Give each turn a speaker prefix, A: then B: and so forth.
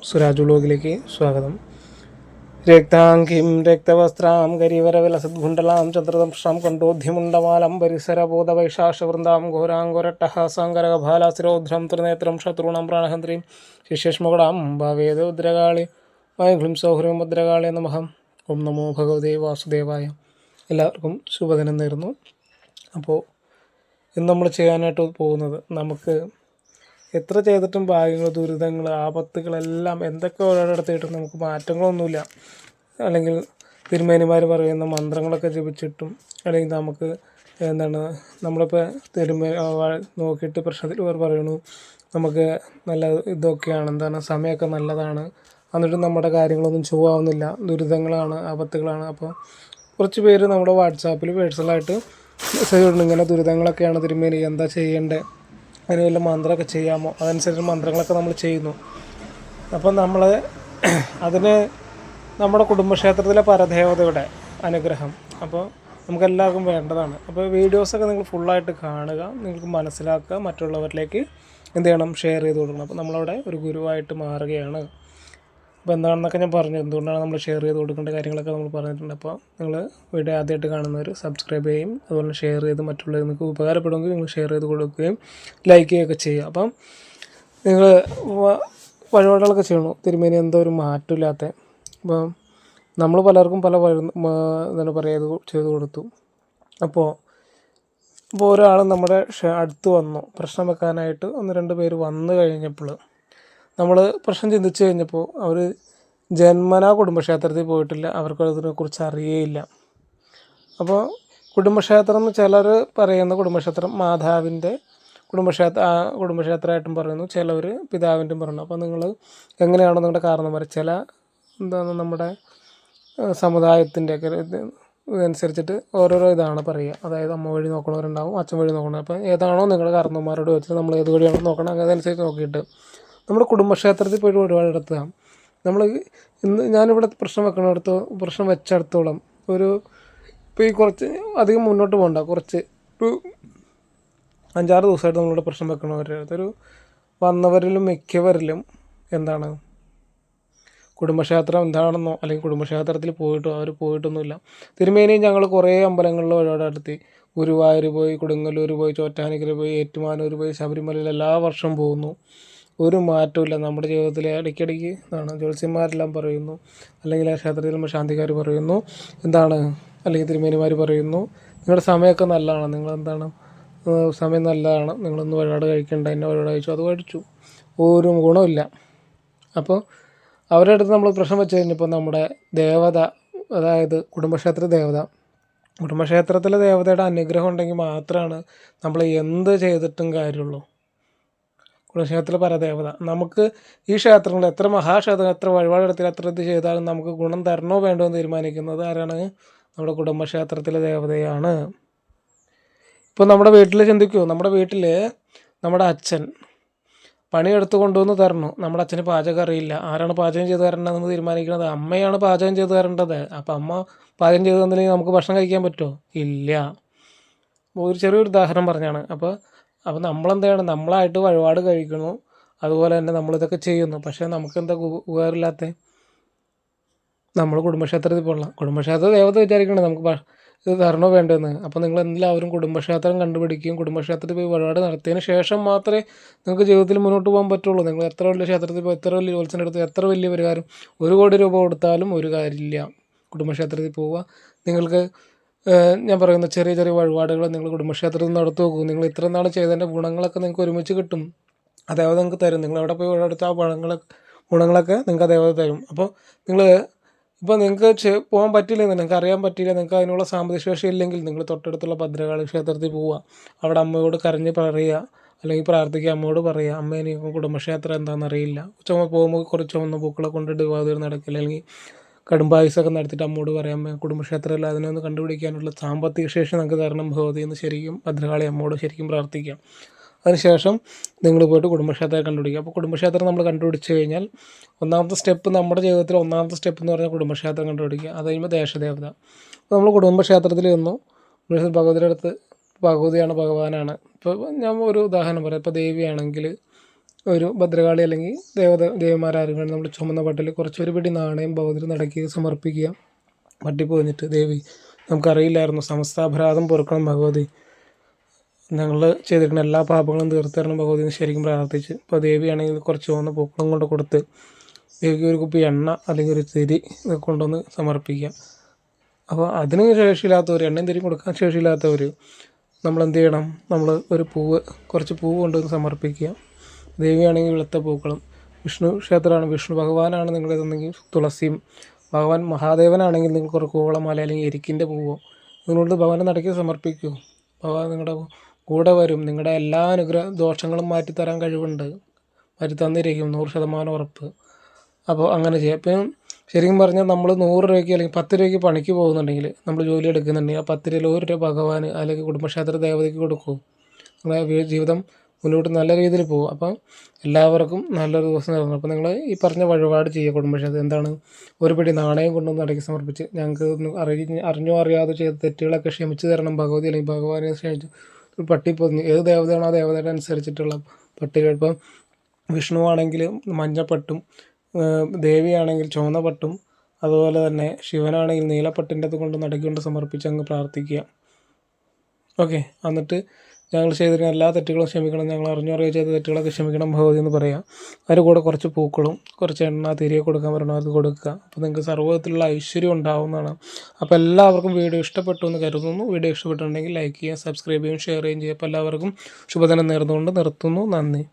A: സുരാജ് വ്ലോഗിലേക്ക് സ്വാഗതം രക്താംഗിം രക്തവസ്ത്രാം ഗരിവരവിലസദ്ഗുണ്ടലാം ചന്ദ്രദംഷ്ടാം കണ്ടോധ്യമുണ്ടമാലം പരിസരബോധവൈശാഷവൃന്ദാം ഘോരാംഗുരട്ടഹാസാങ്കരകഭാലാസിരോധ്രം ത്രിനേത്രം ശത്രുണാം പ്രാണഹന്ത്രീം ശിഷ്യഷ്മകുടാം ഭാവേദ ഉദ്രകാളി സൗഹൃദം സൗഹൃം ഭദ്രകാളി നമഹം. ഓം നമോ ഭഗവതേ വാസുദേവായ. എല്ലാവർക്കും ശുഭദിനം നേരുന്നു. അപ്പോൾ ഇന്ന് നമ്മൾ ചെയ്യാനായിട്ട് പോകുന്നത് നമുക്ക് എത്ര ചെയ്തിട്ടും ഭാഗ്യങ്ങൾ ദുരിതങ്ങൾ ആപത്തുകളെല്ലാം എന്തൊക്കെ ഓരോരിടത്തായിട്ടും നമുക്ക് മാറ്റങ്ങളൊന്നുമില്ല. അല്ലെങ്കിൽ തിരുമേനിമാർ പറയുന്ന മന്ത്രങ്ങളൊക്കെ ജപിച്ചിട്ടും അല്ലെങ്കിൽ നമുക്ക് എന്താണ് നമ്മളിപ്പോൾ തിരുമേ നോക്കിയിട്ട് പ്രശ്നത്തിൽ അവർ പറയണു നമുക്ക് നല്ല ഇതൊക്കെയാണ് എന്താണ് സമയമൊക്കെ നല്ലതാണ്. എന്നിട്ട് നമ്മുടെ കാര്യങ്ങളൊന്നും ചൊവ്വാവുന്നില്ല. ദുരിതങ്ങളാണ് ആപത്തുകളാണ്. അപ്പോൾ കുറച്ച് പേര് നമ്മുടെ വാട്സാപ്പിൽ പേഴ്സണലായിട്ട് മെസ്സേജ് ഇടുന്നു ഇങ്ങനെ ദുരിതങ്ങളൊക്കെയാണ് തിരുമേനി എന്താ ചെയ്യേണ്ടത് അതിന് വല്ല മന്ത്രമൊക്കെ ചെയ്യാമോ? അതനുസരിച്ച് മന്ത്രങ്ങളൊക്കെ നമ്മൾ ചെയ്യുന്നു. അപ്പം നമ്മൾ അതിന് നമ്മുടെ കുടുംബക്ഷേത്രത്തിലെ പരദേവതയുടെ അനുഗ്രഹം അപ്പോൾ നമുക്കെല്ലാവർക്കും വേണ്ടതാണ്. അപ്പോൾ വീഡിയോസൊക്കെ നിങ്ങൾ ഫുള്ളായിട്ട് കാണുക നിങ്ങൾക്ക് മനസ്സിലാക്കുക മറ്റുള്ളവരിലേക്ക് എന്ത് ചെയ്യണം? ഷെയർ ചെയ്ത് കൊടുക്കണം. അപ്പോൾ നമ്മളവിടെ ഒരു ഗുരുവായിട്ട് മാറുകയാണ്. അപ്പോൾ എന്താണെന്നൊക്കെ ഞാൻ പറഞ്ഞു. എന്തുകൊണ്ടാണ് നമ്മൾ ഷെയർ ചെയ്ത് കൊടുക്കേണ്ട കാര്യങ്ങളൊക്കെ നമ്മൾ പറഞ്ഞിട്ടുണ്ട്. അപ്പോൾ നിങ്ങൾ വീഡിയോ ആദ്യമായിട്ട് കാണുന്നവർ സബ്സ്ക്രൈബ് ചെയ്യും. അതുപോലെ ഷെയർ ചെയ്ത് മറ്റുള്ളവർ നിങ്ങൾക്ക് ഉപകാരപ്പെടുമെങ്കിൽ നിങ്ങൾ ഷെയർ ചെയ്ത് കൊടുക്കുകയും ലൈക്ക് ചെയ്യുകയൊക്കെ ചെയ്യുക. അപ്പം നിങ്ങൾ വഴിപാടുകളൊക്കെ ചെയ്യണു? തിരുമേനി എന്തോ ഒരു മാറ്റമില്ലാത്ത. അപ്പം നമ്മൾ പലർക്കും പല എന്താണ് പറയുക ഇത് ചെയ്ത് കൊടുത്തു. അപ്പോൾ ഇപ്പോൾ ഒരാൾ നമ്മുടെ അടുത്ത് വന്നു. പ്രശ്നം വെക്കാനായിട്ട് ഒന്ന് രണ്ട് പേര് വന്നു കഴിഞ്ഞപ്പോൾ നമ്മൾ പ്രശ്നം ചിന്തിച്ച് കഴിഞ്ഞപ്പോൾ അവർ ജന്മനാ കുടുംബക്ഷേത്രത്തിൽ പോയിട്ടില്ല. അവർക്ക് അതിനെക്കുറിച്ച് അറിയേയില്ല. അപ്പോൾ കുടുംബക്ഷേത്രം ചിലർ പറയുന്ന കുടുംബക്ഷേത്രം മാതാവിന്റെ കുടുംബക്ഷേത്ര കുടുംബക്ഷേത്രമായിട്ടും പറയുന്നു. ചിലവർ പിതാവിന്റെയും പറയുന്നു. അപ്പോൾ നിങ്ങൾ എങ്ങനെയാണോ നിങ്ങളുടെ കാരണവന്മാർ ചില എന്താണ് നമ്മുടെ സമുദായത്തിന്റെ ഒക്കെ ഇതനുസരിച്ചിട്ട് ഓരോരോ ഇതാണ് പറയുക. അതായത് അമ്മ വഴി നോക്കണവരുണ്ടാവും അച്ഛൻ വഴി നോക്കണം അപ്പോൾ ഏതാണോ നിങ്ങളുടെ കാരണവന്മാരോട് വെച്ചിട്ട് നമ്മൾ ഏത് വഴിയാണോ നോക്കണം അതനുസരിച്ച് നോക്കിയിട്ട് നമ്മുടെ കുടുംബക്ഷേത്രത്തിൽ പോയിട്ട് ഒരുപാട് എടുത്തുക നമ്മൾ ഇന്ന് ഞാനിവിടെ പ്രശ്നം വെക്കണടത്തോ പ്രശ്നം വെച്ചിടത്തോളം ഒരു ഇപ്പോൾ ഈ കുറച്ച് അധികം മുന്നോട്ട് പോകണ്ട കുറച്ച് ഒരു അഞ്ചാറ് ദിവസമായിട്ട് നമ്മളിവിടെ പ്രശ്നം വെക്കണവരുടെ ഒരു വന്നവരിലും മിക്കവരിലും എന്താണ്? കുടുംബക്ഷേത്രം എന്താണെന്നോ അല്ലെങ്കിൽ കുടുംബക്ഷേത്രത്തിൽ പോയിട്ടോ അവർ പോയിട്ടൊന്നുമില്ല. തിരുമേനിയും ഞങ്ങൾ കുറേ അമ്പലങ്ങളിൽ വഴിപാട് നടത്തി ഗുരുവായൂർ പോയി കൊടുങ്ങല്ലൂർ പോയി ചോറ്റാനിക്കര പോയി ഏറ്റുമാനൂർ പോയി ശബരിമലയിൽ എല്ലാ വർഷവും പോകുന്നു. ഒരു മാറ്റമില്ല നമ്മുടെ ജീവിതത്തിൽ ഇടയ്ക്കിടയ്ക്ക് എന്താണ് ജ്യോത്സ്യന്മാരെല്ലാം പറയുന്നു. അല്ലെങ്കിൽ ആ ക്ഷേത്രത്തിൽ ശാന്തിക്കാർ പറയുന്നു. എന്താണ്? അല്ലെങ്കിൽ തിരുമേനിമാർ പറയുന്നു. നിങ്ങളുടെ സമയമൊക്കെ നല്ലതാണ്. നിങ്ങളെന്താണ്? സമയം നല്ലതാണ്. നിങ്ങളൊന്ന് വഴിപാട് കഴിക്കേണ്ട. എന്നെ വഴിപാട് കഴിച്ചു. അത് കഴിച്ചു. ഒരു ഗുണമില്ല അപ്പോൾ അവരുടെ അടുത്ത് നമ്മൾ പ്രശ്നം വെച്ച് കഴിഞ്ഞപ്പോൾ നമ്മുടെ ദേവത അതായത് കുടുംബക്ഷേത്ര ദേവത കുടുംബക്ഷേത്രത്തിലെ ദേവതയുടെ അനുഗ്രഹം ഉണ്ടെങ്കിൽ മാത്രമാണ് നമ്മൾ എന്ത് ചെയ്തിട്ടും കാര്യമുള്ളൂ. കുടുംബക്ഷേത്രത്തിലെ പരദേവത. നമുക്ക് ഈ ക്ഷേത്രങ്ങൾ എത്ര മഹാക്ഷേത്രം എത്ര വഴിപാടെടുത്താൽ എത്ര ഇത് ചെയ്താലും നമുക്ക് ഗുണം തരണോ വേണ്ടോ എന്ന് തീരുമാനിക്കുന്നത് ആരാണ്? നമ്മുടെ കുടുംബക്ഷേത്രത്തിലെ ദേവതയാണ്. ഇപ്പോൾ നമ്മുടെ വീട്ടിൽ ചിന്തിക്കൂ. നമ്മുടെ വീട്ടിൽ നമ്മുടെ അച്ഛൻ പണിയെടുത്ത് കൊണ്ടുവന്ന് തരണു നമ്മുടെ അച്ഛന് പാചകം അറിയില്ല. ആരാണ് പാചകം ചെയ്ത് തരേണ്ടതെന്ന് തീരുമാനിക്കുന്നത്? അമ്മയാണ് പാചകം ചെയ്ത് തരേണ്ടത്. അപ്പോൾ അമ്മ പാചകം ചെയ്ത് തന്നില്ലെങ്കിൽ നമുക്ക് ഭക്ഷണം കഴിക്കാൻ പറ്റുമോ? ഇല്ല. ഒരു ചെറിയൊരു ഉദാഹരണം പറഞ്ഞാണ്. അപ്പോൾ അപ്പോൾ നമ്മളെന്താണ് നമ്മളായിട്ട് വഴിപാട് കഴിക്കുന്നു. അതുപോലെ തന്നെ നമ്മളിതൊക്കെ ചെയ്യുന്നു. പക്ഷേ നമുക്കെന്താ ഉപകാരമില്ലാത്ത? നമ്മൾ കുടുംബക്ഷേത്രത്തിൽ പോകണം കുടുംബക്ഷേത്ര ദേവത വിചാരിക്കണം നമുക്ക് ഇത് തരണോ വേണ്ടതെന്ന് അപ്പോൾ നിങ്ങൾ എല്ലാവരും കുടുംബക്ഷേത്രം കണ്ടുപിടിക്കുകയും കുടുംബക്ഷേത്രത്തിൽ പോയി വഴിപാട് നടത്തിയതിന് ശേഷം മാത്രമേ നിങ്ങൾക്ക് ജീവിതത്തിൽ മുന്നോട്ട് പോകാൻ പറ്റുള്ളൂ. നിങ്ങൾ എത്ര വലിയ ക്ഷേത്രത്തിൽ പോയി എത്ര വലിയ ജോത്സ്യന്റെ അടുത്ത് എത്ര വലിയ പരിഹാരം ഒരു കോടി രൂപ കൊടുത്താലും ഒരു കാര്യമില്ല. കുടുംബക്ഷേത്രത്തിൽ പോവുക. നിങ്ങൾക്ക് ഞാൻ പറയുന്ന ചെറിയ ചെറിയ വഴിപാടുകൾ നിങ്ങൾ കുടുംബക്ഷേത്രത്തിൽ നടത്തി നോക്കൂ. നിങ്ങൾ ഇത്ര നാൾ ചെയ്തതിന്റെ ഗുണങ്ങളൊക്കെ നിങ്ങൾക്ക് ഒരുമിച്ച് കിട്ടും. ദേവത നിങ്ങൾക്ക് തരും. നിങ്ങൾ എവിടെ പോയി എടുത്ത ആ പഴങ്ങളൊക്കെ ഗുണങ്ങളൊക്കെ നിങ്ങൾക്ക് ആ ദേവത തരും. അപ്പോൾ നിങ്ങൾ ഇപ്പോൾ നിങ്ങൾക്ക് പോകാൻ പറ്റില്ല നിങ്ങൾക്ക് അറിയാൻ പറ്റില്ല നിങ്ങൾക്ക് അതിനുള്ള സാമ്പത്തിക ശേഷി ഇല്ലെങ്കിൽ നിങ്ങൾ തൊട്ടടുത്തുള്ള ഭദ്രകാളി ക്ഷേത്രത്തിൽ പോവുക. അവിടെ അമ്മയോട് കരഞ്ഞ് പറയുക. അല്ലെങ്കിൽ പ്രാർത്ഥിക്കുക അമ്മയോട് പറയുക അമ്മ എനിക്ക് കുടുംബക്ഷേത്രം എന്താണെന്ന് അറിയില്ല. ചുമ പോകുമ്പോൾ കുറച്ച് ചുമന്ന പൂക്കളെ കൊണ്ടിട്ട് വാതിൽ നടക്കില്ല. അല്ലെങ്കിൽ കടുംബായുസൊക്കെ നടത്തിയിട്ട് അമ്മോട് പറയാം കുടുംബക്ഷേത്രമല്ല അതിനെ ഒന്ന് കണ്ടുപിടിക്കാനുള്ള സാമ്പത്തിക ശേഷി നമുക്ക് തരണം ഭഗവതി എന്ന് ശരിക്കും ഭദ്രകാളി അമ്മോട് ശരിക്കും പ്രാർത്ഥിക്കാം. അതിനുശേഷം നിങ്ങൾ പോയിട്ട് കുടുംബക്ഷേത്രം കണ്ടുപിടിക്കുക. അപ്പോൾ കുടുംബക്ഷേത്രം നമ്മൾ കണ്ടുപിടിച്ച് കഴിഞ്ഞാൽ ഒന്നാമത്തെ സ്റ്റെപ്പ് നമ്മുടെ ജീവിതത്തിൽ ഒന്നാമത്തെ സ്റ്റെപ്പ് എന്ന് പറഞ്ഞാൽ കുടുംബക്ഷേത്രം കണ്ടുപിടിക്കുക. അത് കഴിയുമ്പോൾ ദേശദേവത. അപ്പോൾ നമ്മൾ കുടുംബക്ഷേത്രത്തിൽ ചെന്നു ഭഗവതിയുടെ അടുത്ത് ഭഗവതിയാണ് ഭഗവാനാണ്. ഇപ്പോൾ ഞാൻ ഒരു ഉദാഹരണം പറയാം. ഇപ്പോൾ ദേവിയാണെങ്കിൽ ഒരു ഭദ്രകാളി അല്ലെങ്കിൽ ദേവത ദേവിമാരാരും നമ്മൾ ചുമന്ന പട്ടിൽ കുറച്ച് ഒരു പിടി നാണയം ഭഗവതിന് നടക്കി സമർപ്പിക്കുക. പട്ടി പോന്നിട്ട് ദേവി നമുക്കറിയില്ലായിരുന്നു സമസ്താപരാധം പൊറുക്കണം ഭഗവതി. ഞങ്ങൾ ചെയ്തിരിക്കുന്ന എല്ലാ പാപങ്ങളും തീർത്തരണം ഭഗവതി എന്ന് ശരിക്കും പ്രാർത്ഥിച്ച്. ഇപ്പോൾ ദേവിയാണെങ്കിൽ കുറച്ച് ചുവന്ന പൂക്കളും കൊണ്ട് കൊടുത്ത് ദേവിക്ക് ഒരു കുപ്പി എണ്ണ അല്ലെങ്കിൽ ഒരു തിരി കൊണ്ടുവന്ന് സമർപ്പിക്കുക. അപ്പോൾ അതിന് ശേഷിയില്ലാത്തവർ എണ്ണയും തിരി കൊടുക്കാൻ ശേഷിയില്ലാത്തവർ നമ്മൾ എന്ത് ചെയ്യണം? നമ്മൾ ഒരു പൂവ് കുറച്ച് പൂവ് കൊണ്ടുവന്ന് സമർപ്പിക്കുക. ദേവിയാണെങ്കിൽ വെളുത്ത പൂക്കളും. വിഷ്ണു ക്ഷേത്രമാണ്. വിഷ്ണു ഭഗവാനാണ് നിങ്ങളിതെന്നെങ്കിൽ തുളസിയും. ഭഗവാൻ മഹാദേവനാണെങ്കിൽ നിങ്ങൾ കുറേ കൂവളമാല അല്ലെങ്കിൽ എരിക്കിന്റെ പൂവോ? നിങ്ങളോട് ഭഗവാനെ നടക്കി സമർപ്പിക്കൂ. ഭഗവാൻ നിങ്ങളുടെ കൂടെ വരും. നിങ്ങളുടെ എല്ലാ അനുഗ്രഹ ദോഷങ്ങളും മാറ്റിത്തരാൻ കഴിവുണ്ട്. മാറ്റി തന്നിരിക്കും നൂറ് ശതമാനം ഉറപ്പ്. അപ്പോൾ അങ്ങനെ ചെയ്യാം. അപ്പം ശരിക്കും പറഞ്ഞാൽ നമ്മൾ നൂറ് രൂപയ്ക്ക് അല്ലെങ്കിൽ പത്ത് രൂപയ്ക്ക് പണിക്ക് പോകുന്നുണ്ടെങ്കിൽ നമ്മൾ ജോലി എടുക്കുന്നുണ്ടെങ്കിൽ ആ പത്ത് രൂപയിൽ ഒരു രൂപ ഭഗവാന് അല്ലെങ്കിൽ കുടുംബക്ഷേത്ര ദേവതയ്ക്ക് കൊടുക്കും. നിങ്ങളുടെ ജീവിതം മുന്നോട്ട് നല്ല രീതിയിൽ പോകും. അപ്പം എല്ലാവർക്കും നല്ലൊരു ദിവസം നടന്നു അപ്പോൾ നിങ്ങൾ ഈ പറഞ്ഞ വഴിപാട് ചെയ്യുക കുടുംബശ്രീ എന്താണ്? ഒരു പിടി നാണയം കൊണ്ടുവന്ന് അടക്കി സമർപ്പിച്ച് ഞങ്ങൾക്ക് അറി അറിഞ്ഞ് അറിയാതെ ചെയ്ത തെറ്റുകളൊക്കെ ക്ഷമിച്ചു തരണം. ഭഗവതി അല്ലെങ്കിൽ ഭഗവാനെ ക്ഷമിച്ചു ഒരു പട്ടി പൊതിഞ്ഞ് ഏത് ദേവതയാണോ ആ ദേവതയുടെ അനുസരിച്ചിട്ടുള്ള പട്ടികൾ. ഇപ്പം വിഷ്ണു ആണെങ്കിൽ മഞ്ഞപ്പട്ടും ദേവിയാണെങ്കിൽ ചുവന്ന പട്ടും അതുപോലെ തന്നെ ശിവനാണെങ്കിൽ നീലപ്പട്ടിന്റെ അത് കൊണ്ട് നടക്കൊണ്ട് സമർപ്പിച്ച് അങ്ങ് പ്രാർത്ഥിക്കുക. ഓക്കെ. എന്നിട്ട് ഞങ്ങൾ ചെയ്തിരുന്ന എല്ലാ തെറ്റുകളും ക്ഷമിക്കണം ഞങ്ങൾ അറിഞ്ഞറിയോ ചെയ്ത തെറ്റുകളൊക്കെ ക്ഷമിക്കണം ഭഗവതി എന്ന് പറയാം. അതിന്റെ കൂടെ കുറച്ച് പൂക്കളും കുറച്ച് എണ്ണ തിരികെ കൊടുക്കാൻ പറയണം അത് കൊടുക്കുക. അപ്പോൾ നിങ്ങൾക്ക് സർവത്തിലുള്ള ഐശ്വര്യം ഉണ്ടാവുന്നതാണ്. അപ്പോൾ എല്ലാവർക്കും വീഡിയോ ഇഷ്ടപ്പെട്ടു എന്ന് കരുതുന്നു. വീഡിയോ ഇഷ്ടപ്പെട്ടിട്ടുണ്ടെങ്കിൽ ലൈക്ക് ചെയ്യുക സബ്സ്ക്രൈബ് ചെയ്യുകയും ഷെയർ ചെയ്യുകയും ചെയ്യുക. അപ്പോൾ എല്ലാവർക്കും ശുഭദിനം നേർന്നുകൊണ്ട് നിർത്തുന്നു. നന്ദി.